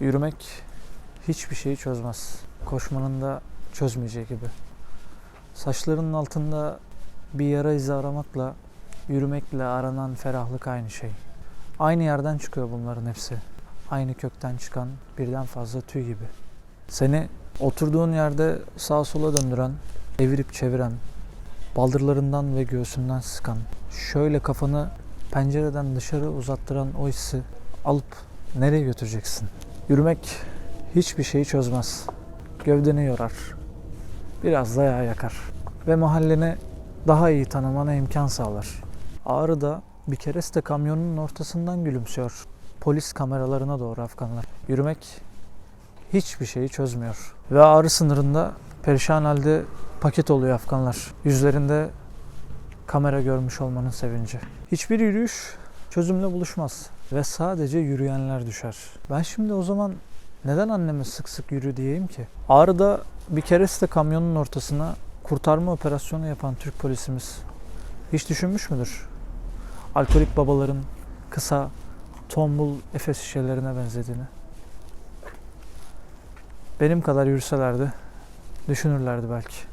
Yürümek hiçbir şeyi çözmez. Koşmanın da çözmeyeceği gibi. Saçlarının altında bir yara izi aramakla yürümekle aranan ferahlık aynı şey. Aynı yerden çıkıyor bunların hepsi. Aynı kökten çıkan birden fazla tüy gibi. Seni oturduğun yerde sağa sola döndüren, evirip çeviren, baldırlarından ve göğsünden sıkan, şöyle kafanı pencereden dışarı uzattıran o hissi alıp nereye götüreceksin? Yürümek hiçbir şeyi çözmez. Gövdeni yorar. Biraz da yağ yakar. Ve mahalleni daha iyi tanımana imkan sağlar. Ağrı'da bir kereste kamyonun ortasından gülümsüyor. Polis kameralarına doğru Afganlar. Yürümek hiçbir şeyi çözmüyor. Ve ağrı sınırında perişan halde paket oluyor Afganlar. Yüzlerinde kamera görmüş olmanın sevinci. Hiçbir yürüyüş çözümle buluşmaz ve sadece yürüyenler düşer. Ben şimdi o zaman neden anneme sık sık yürü diyeyim ki? Ağrı'da bir kereste kamyonun ortasına kurtarma operasyonu yapan Türk polisimiz hiç düşünmüş müdür? Alkolik babaların kısa, tombul Efes şişelerine benzediğini. Benim kadar yürüselerdi düşünürlerdi belki.